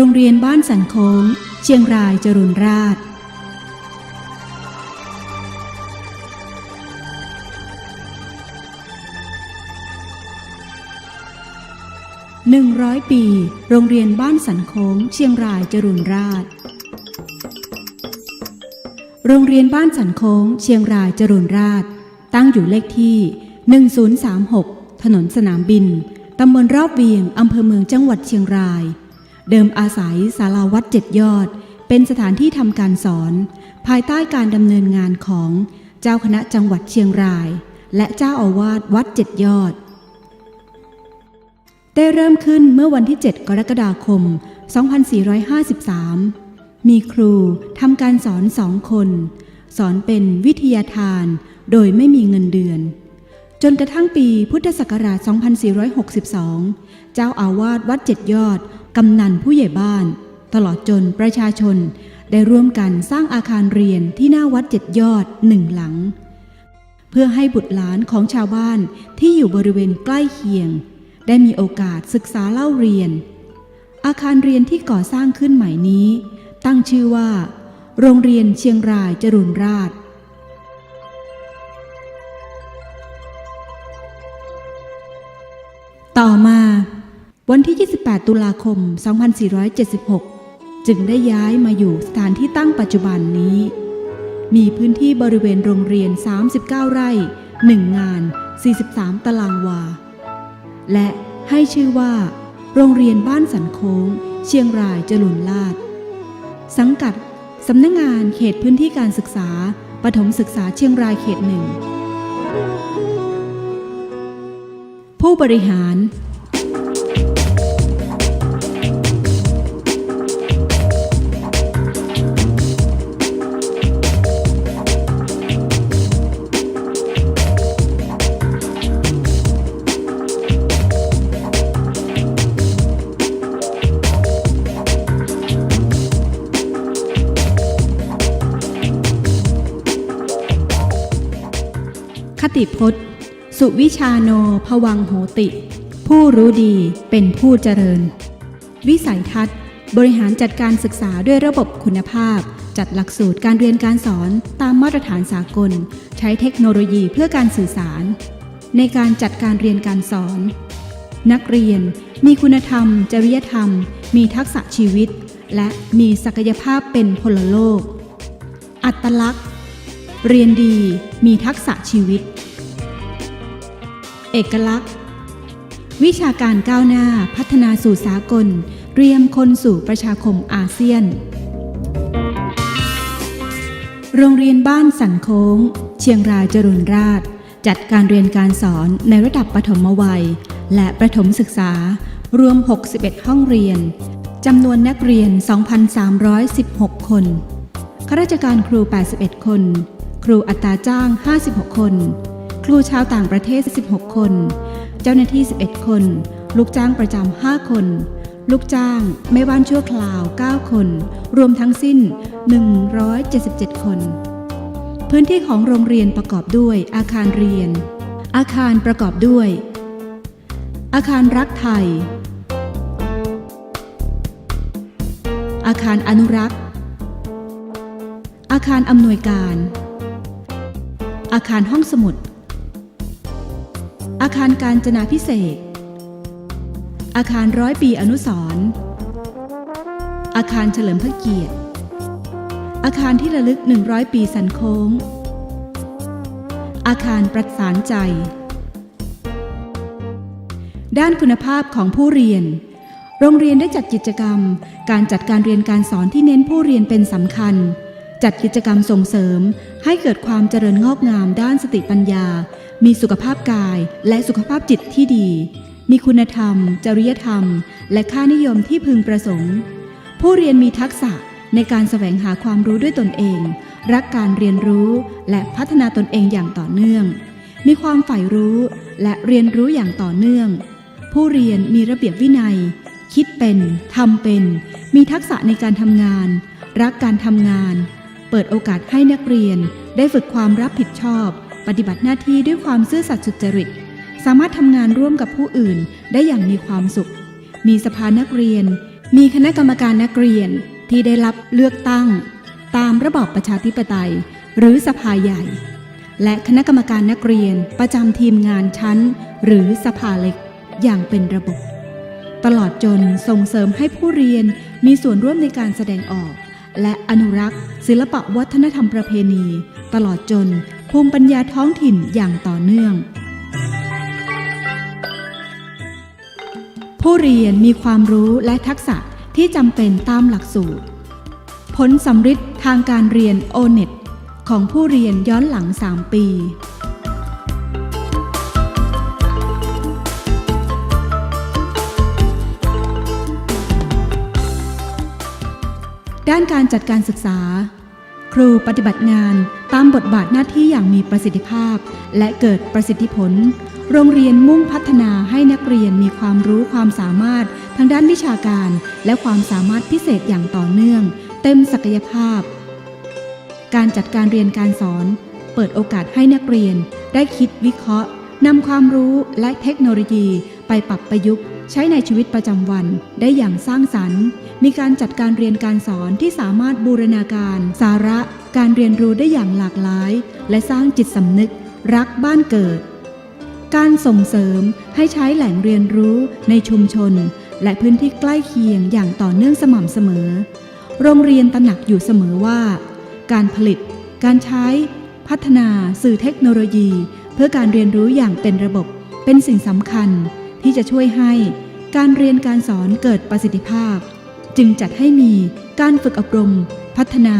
โรงเรียนบ้านสันโค้ง เชียงรายจรุนราษฎร์หนึ่งร้อยปี โรงเรียนบ้านสันโค้ง เชียงรายจรุนราษฎร์โรงเรียนบ้านสันโค้ง เชียงรายจรุนราษฎร์ตั้งอยู่เลขที่ 1036 ถนนสนามบิน ตำบลรอบเวียง อำเภอเมืองจังหวัดเชียงราย เดิมอาศัยศาลาวัดเจ็ดยอด เป็นสถานที่ทำการสอน ภายใต้การดำเนินงานของเจ้าคณะจังหวัดเชียงราย และเจ้าอาวาสวัดเจ็ดยอด ได้เริ่มขึ้นเมื่อวันที่ 7 กรกฎาคม 2453 มีครูทำการสอนสองคน สอนเป็นวิทยาทานโดยไม่มีเงินเดือน จนกระทั่งปีพุทธศักราช 2462 เจ้าอาวาสวัดเจ็ดยอด กำนันผู้ใหญ่บ้าน ตลอดจนประชาชนได้ร่วมกันสร้างอาคารเรียนที่หน้าวัดเจ็ดยอดหนึ่งหลัง เพื่อให้บุตรหลานของชาวบ้านที่อยู่บริเวณใกล้เคียง ได้มีโอกาสศึกษาเล่าเรียน อาคารเรียนที่ก่อสร้างขึ้นใหม่นี้ ตั้งชื่อว่า โรงเรียนเชียงรายจรุนราษฎร์ต่อมา วันที่ 28 ตุลาคม 2476 จึงได้ย้ายมาอยู่สถานที่ตั้งปัจจุบันนี้ มีพื้นที่บริเวณโรงเรียน 39 ไร่ 1 งาน 43 ตารางวา และให้ชื่อว่า โรงเรียนบ้านสันโค้ง เชียงรายจรุนลาด สังกัดสำนักงงานเขตพื้นที่การศึกษาปฐมศึกษาเชียงรายเขตหนึ่งผู้บริหาร ติพจน์ สุวิชาโนภวังโหติ ผู้รู้ดีเป็นผู้เจริญ วิสัยทัศน์ บริหารจัดการศึกษาด้วยระบบคุณภาพ จัดหลักสูตรการเรียนการสอนตามมาตรฐานสากล ใช้เทคโนโลยีเพื่อการสื่อสาร ในการจัดการเรียนการสอน นักเรียนมีคุณธรรม จริยธรรม มีทักษะชีวิต และมีศักยภาพเป็นพลโลก อัตลักษณ์ เรียนดีมีทักษะชีวิต เอกลักษณ์ วิชาการก้าวหน้าพัฒนาสู่สากลเตรียมคนสู่ประชาคมอาเซียน โรงเรียนบ้านสันโค้ง เชียงรายจรุนราษฎรจัดการเรียนการสอนในระดับปฐมวัย และประถมศึกษารวม 61 ห้องเรียนจำนวนนักเรียน 2,316 คน ข้าราชการครู 81 คน ครูอัตราจ้าง 56 คน รูชาวต่างประเทศ 16 คน เจ้าหน้าที่ 11 คน ลูกจ้างประจำ 5 คน ลูกจ้างแม่บ้านชั่วคราว 9 คน รวมทั้งสิ้น 177 คน พื้นที่ของโรงเรียนประกอบด้วยอาคารเรียน อาคารประกอบด้วย อาคารรักไทย อาคารอนุรักษ์ อาคารอำนวยการอาคารห้องสมุด อาคารการจนาพิเศษ อาคารร้อยปีอนุสรณ์อาคารเฉลิมพระเกียรติ อาคารที่ระลึก 100 ปีสันโค้ง อาคารประสานใจ ด้านคุณภาพของผู้เรียน โรงเรียนได้จัดกิจกรรม การจัดการเรียนการสอนที่เน้นผู้เรียนเป็นสำคัญ จัดกิจกรรมส่งเสริมให้เกิดความเจริญงอกงามด้านสติปัญญา มีสุขภาพกายและสุขภาพจิตที่ดี มีคุณธรรม จริยธรรม และค่านิยมที่พึงประสงค์ ผู้เรียนมีทักษะในการแสวงหาความรู้ด้วยตนเอง รักการเรียนรู้และพัฒนาตนเองอย่างต่อเนื่อง มีความใฝ่รู้และเรียนรู้อย่างต่อเนื่อง ผู้เรียนมีระเบียบวินัย คิดเป็นทำเป็น มีทักษะในการทำงาน รักการทำงาน เปิดโอกาสให้นักเรียนได้ฝึกความรับผิดชอบ ปฏิบัติหน้าที่ด้วยความซื่อสัตย์สุจริต สามารถทำงานร่วมกับผู้อื่นได้อย่างมีความสุข มีสภานักเรียน มีคณะกรรมการนักเรียนที่ได้รับเลือกตั้ง ตามระบอบประชาธิปไตย หรือสภาใหญ่ และคณะกรรมการนักเรียนประจำทีมงานชั้น หรือสภาเล็กอย่างเป็นระบบ ตลอดจนส่งเสริมให้ผู้เรียนมีส่วนร่วมในการแสดงออก และอนุรักษ์ ศิลปะวัฒนธรรมประเพณี ตลอดจน ภูมิปัญญาท้องถิ่นอย่างต่อเนื่อง ผู้เรียนมีความรู้และทักษะที่จำเป็นตามหลักสูตร ผลสำฤทธิ์ทางการเรียน o n e t ของผู้เรียนย้อนหลัง 3 ปีด้านการจัดการศึกษา ครูปฏิบัติงานตามบทบาทหน้าที่อย่างมีประสิทธิภาพ และเกิดประสิทธิผล โรงเรียนมุ่งพัฒนาให้นักเรียนมีความรู้ความสามารถทางด้านวิชาการ และความสามารถพิเศษอย่างต่อเนื่อง เต็มศักยภาพ การจัดการเรียนการสอน เปิดโอกาสให้นักเรียนได้คิดวิเคราะห์นำความรู้และเทคโนโลยีไปปรับประยุกต์ ใช้ในชีวิตประจำวันได้อย่างสร้างสรรค์ มีการจัดการเรียนการสอนที่สามารถบูรณาการ สาระการเรียนรู้ได้อย่างหลากหลาย และสร้างจิตสำนึก รักบ้านเกิด การส่งเสริมให้ใช้แหล่งเรียนรู้ในชุมชน และพื้นที่ใกล้เคียงอย่างต่อเนื่องสม่ำเสมอ โรงเรียนตระหนักอยู่เสมอว่า การผลิต การใช้ พัฒนาสื่อเทคโนโลยี เพื่อการเรียนรู้อย่างเป็นระบบเป็นสิ่งสำคัญ ที่จะช่วยให้การเรียนการสอนเกิดประสิทธิภาพ จึงจัดให้มีการฝึกอบรม พัฒนา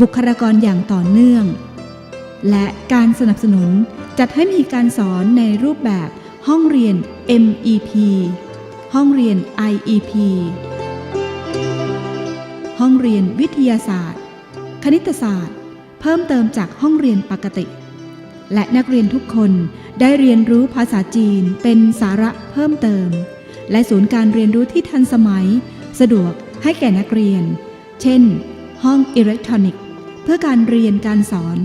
บุคลากรอย่างต่อเนื่อง และการสนับสนุนจัดให้มีการสอนในรูปแบบห้องเรียน MEP ห้องเรียน IEP ห้องเรียนวิทยาศาสตร์ คณิตศาสตร์ เพิ่มเติมจากห้องเรียนปกติ และนักเรียนทุกคนได้เรียนรู้ภาษาจีนเป็นสาระเพิ่มเติม และศูนย์การเรียนรู้ที่ทันสมัย สะดวกให้แก่นักเรียน เช่น ห้องอิเล็กทรอนิกส์ เพื่อการเรียนการสอน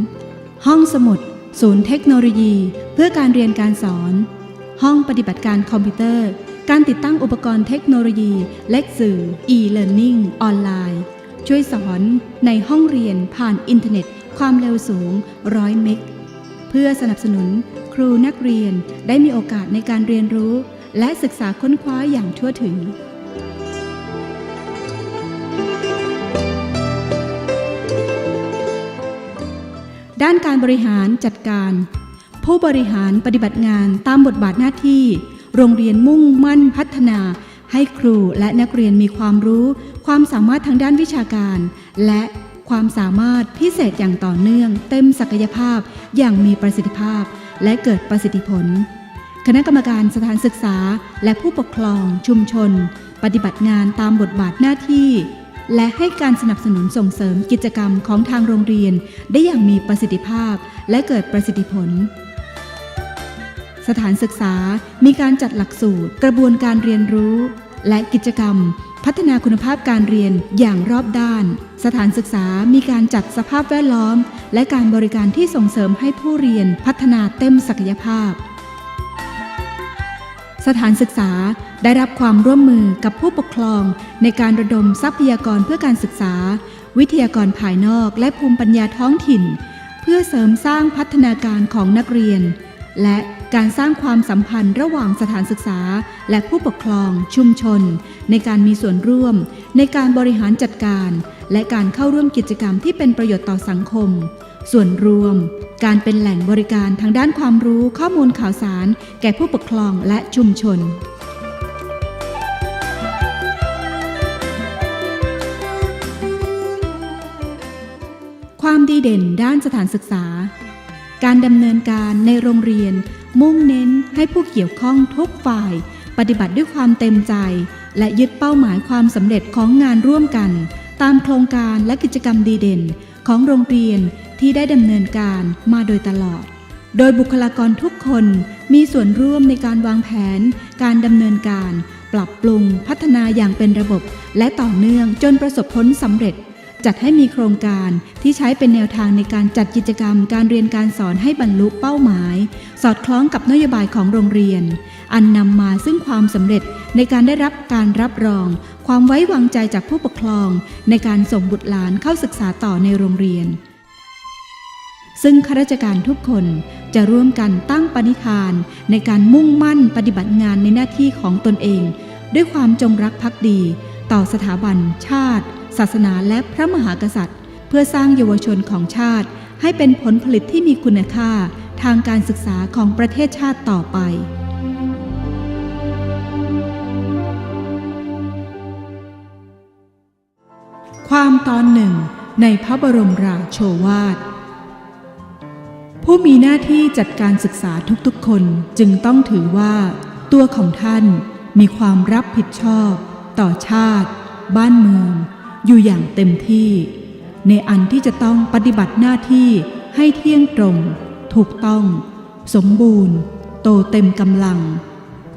ห้องสมุด ศูนย์เทคโนโลยี เพื่อการเรียนการสอน ห้องปฏิบัติการคอมพิวเตอร์ การติดตั้งอุปกรณ์เทคโนโลยี และสื่อ e-learning ออนไลน์ ช่วยสอนในห้องเรียนผ่านอินเทอร์เน็ต ความเร็วสูง 100 เมก เพื่อสนับสนุนครูนักเรียนได้มีโอกาสในการเรียนรู้ และศึกษาค้นคว้าอย่างทั่วถึง ด้านการบริหารจัดการ ผู้บริหารปฏิบัติงานตามบทบาทหน้าที่ โรงเรียนมุ่งมั่นพัฒนาให้ครูและนักเรียนมีความรู้ ความสามารถทางด้านวิชาการ และ ความสามารถพิเศษอย่างต่อเนื่อง เต็มศักยภาพอย่างมีประสิทธิภาพ และเกิดประสิทธิผล คณะกรรมการสถานศึกษาและผู้ปกครองชุมชน ปฏิบัติงานตามบทบาทหน้าที่ และให้การสนับสนุนส่งเสริมกิจกรรมของทางโรงเรียน ได้อย่างมีประสิทธิภาพ และเกิดประสิทธิผลสถานศึกษามีการจัดหลักสูตร กระบวนการเรียนรู้ และกิจกรรม พัฒนาคุณภาพการเรียนอย่างรอบด้าน สถานศึกษามีการจัดสภาพแวดล้อม และการบริการที่ส่งเสริมให้ผู้เรียนพัฒนาเต็มศักยภาพ สถานศึกษาได้รับความร่วมมือกับผู้ปกครองในการระดมทรัพยากรเพื่อการศึกษา วิทยากรภายนอกและภูมิปัญญาท้องถิ่น เพื่อเสริมสร้างพัฒนาการของนักเรียน และ การสร้างความสัมพันธ์ระหว่างสถานศึกษา และผู้ปกครอง ชุมชน ในการมีส่วนร่วม ในการบริหารจัดการ และการเข้าร่วมกิจกรรมที่เป็นประโยชน์ต่อสังคม ส่วนรวม การเป็นแหล่งบริการทางด้านความรู้ข้อมูลข่าวสาร แก่ผู้ปกครองและชุมชนความดีเด่นด้านสถานศึกษา การดำเนินการในโรงเรียน มุ่งเน้นให้ผู้เกี่ยวข้องทุกฝ่าย ปฏิบัติด้วยความเต็มใจ และยึดเป้าหมายความสำเร็จของงานร่วมกัน ตามโครงการและกิจกรรมดีเด่น ของโรงเรียนที่ได้ดำเนินการมาโดยตลอด โดยบุคลากรทุกคนมีส่วนร่วมในการวางแผน การดำเนินการ ปรับปรุงพัฒนาอย่างเป็นระบบ และต่อเนื่องจนประสบผลสำเร็จ จัดให้มีโครงการที่ใช้เป็นแนวทางในการจัดกิจกรรม การเรียนการสอนให้บรรลุเป้าหมาย สอดคล้องกับนโยบายของโรงเรียน อันนำมาซึ่งความสำเร็จในการได้รับการรับรอง ความไว้วางใจจากผู้ปกครอง ในการส่งบุตรหลานเข้าศึกษาต่อในโรงเรียน ซึ่งข้าราชการทุกคนจะร่วมกันตั้งปณิธาน ในการมุ่งมั่นปฏิบัติงานในหน้าที่ของตนเอง ด้วยความจงรักภักดี ต่อสถาบันชาติ ศาสนาและพระมหากษัตริย์ เพื่อสร้างเยาวชนของชาติ ให้เป็นผลผลิตที่มีคุณค่าทางการศึกษาของประเทศชาติต่อไปความตอนหนึ่งในพระบรมราโชวาท ผู้มีหน้าที่จัดการศึกษาทุกๆคนจึงต้องถือว่า ตัวของท่านมีความรับผิดชอบ ต่อชาติ บ้านเมือง อยู่อย่างเต็มที่ ในอันที่จะต้องปฏิบัติหน้าที่ให้เที่ยงตรง ถูกต้อง สมบูรณ์ โตเต็มกำลัง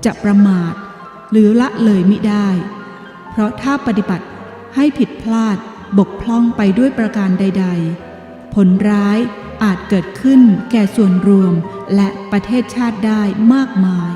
จะประมาท หรือละเลยมิได้ เพราะถ้าปฏิบัติให้ผิดพลาดบกพร่องไปด้วยประการใด ๆ ผลร้ายอาจเกิดขึ้นแก่ส่วนรวมและประเทศชาติได้มากมาย